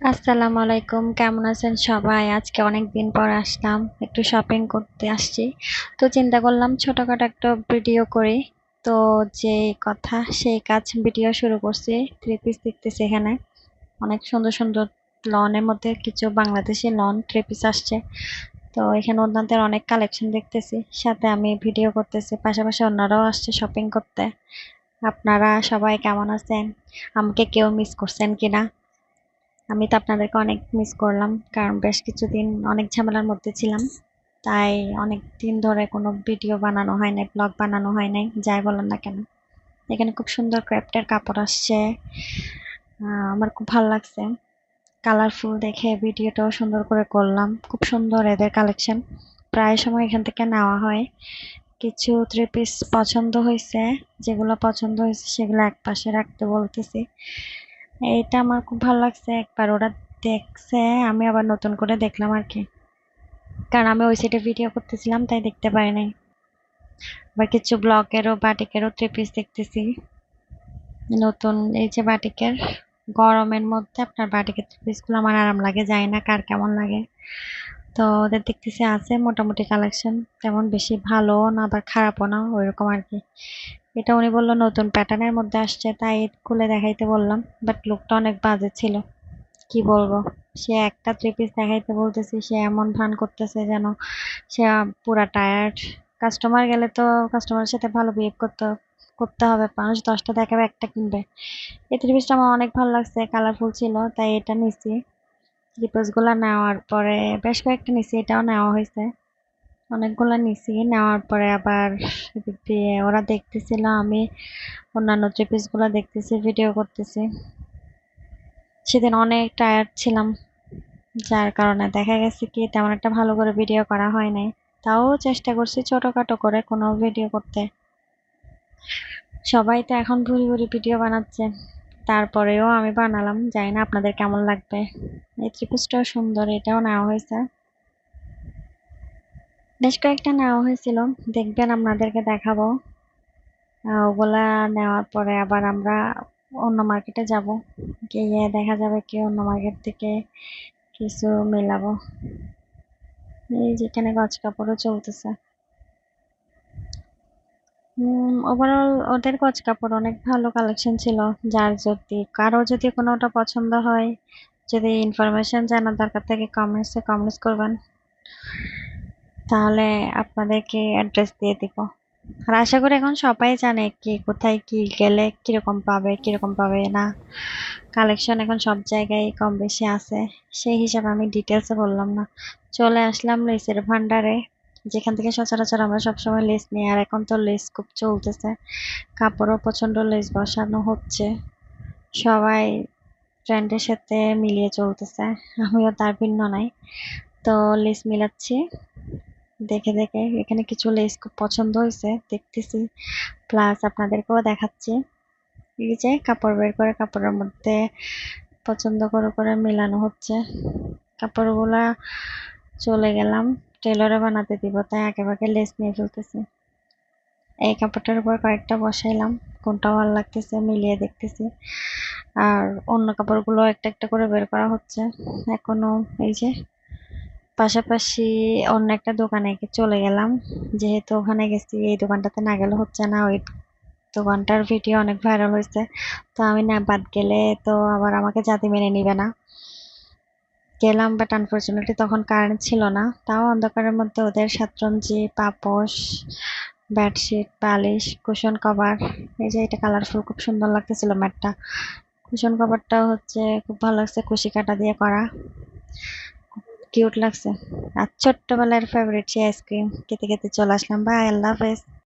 আসসালামু আলাইকুম, কেমন আছেন সবাই? আজকে অনেক দিন পর আসলাম, একটু শপিং করতে আসছি। তো চিন্তা করলাম ছোটোখাটো একটা ভিডিও করি। তো যে কথা, সেই কাজ ভিডিও শুরু করছি থ্রি পিস দেখতেছি এখানে। অনেক সুন্দর সুন্দর লনের মধ্যে কিছু বাংলাদেশি লন থ্রি পিস আসছে। তো এখানে অন্যদের অনেক কালেকশন দেখতেছি, সাথে আমি ভিডিও করতেছি, পাশাপাশি অন্যরাও আসছে শপিং করতে। আপনারা সবাই কেমন আছেন? আমাকে কেউ মিস করছেন কিনা? আমি তো আপনাদেরকে অনেক মিস করলাম, কারণ বেশ কিছুদিন অনেক ঝামেলার মধ্যে ছিলাম। তাই অনেক দিন ধরে কোনো ভিডিও বানানো হয় নাই ব্লগ বানানো হয় নাই, যাই বলেন না কেন। এখানে খুব সুন্দর ক্র্যাফটের কাপড় আসছে। আমার খুব ভালো লাগছে। কালারফুল দেখে ভিডিওটাও সুন্দর করে করলাম। খুব সুন্দর এদের কালেকশন প্রায় সময় এখান থেকে নেওয়া হয়। কিছু থ্রি পিস পছন্দ হয়েছে যেগুলো পছন্দ হয়েছে সেগুলো এক পাশে রাখতে বলতেছি। এইটা আমার খুব ভালো লাগছে। একবার ওরা দেখছে, আমি আবার নতুন করে দেখলাম আর কি। কারণ আমি ওই সাইডে ভিডিও করতেছিলাম, তাই দেখতে পাই নাই। আবার কিছু ব্লকেরও বাটিকেরও থ্রি পিস দেখতেছি। নতুন এই যে বাটিকের, গরমের মধ্যে আপনার বাটিকের থ্রি পিসগুলো আমার আরাম লাগে যায় না কার কেমন লাগে। তো ওদের দেখতেছি আছে মোটামুটি কালেকশন তেমন বেশি ভালো না আবার খারাপও না, ওইরকম আর কি। এটা উনি বলল, নতুন প্যাটার্নের মধ্যে আসছে। তাই খুলে দেখাইতে বললাম বাট লুকটা অনেক বাজে ছিল। কি বলব? সে একটা থ্রি পিস দেখাইতে বলতেছি, সে এমন ভান করতেছে যেন সে পুরা টায়ার্ড কাস্টমার গেলে তো কাস্টমারের সাথে ভালো বিহেভ করতে করতে হবে। মানুষ দশটা দেখাবে, একটা কিনবে। এই থ্রি পিসটা আমার অনেক ভালো লাগছে কালারফুল ছিল, তাই এটা নিছি। থ্রি পিসগুলো নেওয়ার পরে বেশ কয়েকটা নিছি, এটাও নেওয়া হয়েছে। অনেকগুলো নিছি, নেওয়ার পরে আবার দিয়ে ওরা দেখতেছিল, আমি অন্যান্য থ্রি পিসগুলো দেখতেছি ভিডিও করতেছি। সেদিন অনেক টায়ার্ড ছিলাম, যার কারণে দেখা গেছে কি তেমন একটা ভালো করে ভিডিও করা হয় নাই। তাও চেষ্টা করছি ছোটোখাটো করে কোনো ভিডিও করতে। সবাই তো এখন ভুরি ভুরি ভিডিও বানাচ্ছে, তারপরেও আমি বানালাম, জানি না আপনাদের কেমন লাগবে। এই ত্রিপুসটাও সুন্দর, এটাও নেওয়া হয়েছে। বেশ কয়েকটা নেওয়া হয়েছিল। দেখবেন আপনাদেরকে দেখাবো। ওগুলা নেওয়ার পরে আবার আমরা অন্য মার্কেটে যাব। গিয়ে দেখা যাবে কি অন্য মার্কেট থেকে কিছু মেলাবো। এই যেখানে গজ কাপড়ও চলতেছে। ওভারঅল ওদের গজ কাপড় অনেক ভালো কালেকশন ছিল, যার যদি কারও যদি কোনোটা পছন্দ হয়, যদি ইনফরমেশন জানার দরকার থাকে কমেন্টসে কমেন্টস করবেন। তাহলে আপনাদেরকে অ্যাড্রেস দিয়ে দিব। আর আশা করি এখন সবাই জানে কি, কোথায় কি, গেলে কীরকম পাবে কীরকম পাবে না। কালেকশন এখন সব জায়গায় কম বেশি আছে, সেই হিসাবে আমি ডিটেলসে বললাম না। চলে আসলাম লেসের ভান্ডারে, যেখান থেকে সচরাচর আমরা সবসময় লেস নিই, আর এখন তো লেস খুব চলতেছে। কাপড়ও প্রচণ্ড লেস বসানো হচ্ছে। সবাই ট্রেন্ডের সাথে মিলিয়ে চলতেছে, আমিও তার ভিন্ন নাই। তো লেস মিলাচ্ছি। দেখে দেখে। এখানে কিছু লেস খুব পছন্দ হয়েছে, দেখতেছি। প্লাস আপনাদেরকেও দেখাচ্ছি। এই যে কাপড় বের করে কাপড়ের মধ্যে পছন্দ করে করে মেলানো হচ্ছে। কাপড়গুলা চলে গেলাম। টেলরে বানাতে দিব, তাই ভাগে লেস নিয়ে ফেলতেছি। এই কাপড়টার উপর কয়েকটা বসাইলাম। কোনটা ভালো লাগতেছে, মিলিয়ে দেখতেছি। আর অন্য কাপড়গুলো একটা একটা করে বের করা হচ্ছে। এখনও এই যে পাশাপাশি অন্য একটা দোকানে চলে গেলাম। যেহেতু ওখানে গেছি, এই দোকানটাতে না গেলে হচ্ছে না, ওই দোকানটার ভিডিও অনেক ভাইরাল হয়েছে। তো আমি না বাদ গেলে তো আবার আমাকে জাতি মেনে নিবে না। গেলাম বাট আনফর্চুনেটলি তখন কারেন্ট ছিল না। তাও অন্ধকারের মধ্যে ওদের সাতরঞ্জি পাপোশ বেডশিট বালিশ কুশন কভার এই যে এটা কালারফুল খুব সুন্দর লাগতেছিল ম্যাটটা কুশন কভারটাও হচ্ছে খুব ভালো লাগছে, কুশি কাটা দিয়ে করা। কিউট লাগছে। আর ছোট্টবেলার ফেভারিট সেই আইসক্রিম খেতে খেতে চলে আসলাম। বাই আল্লাহ হাফেজ।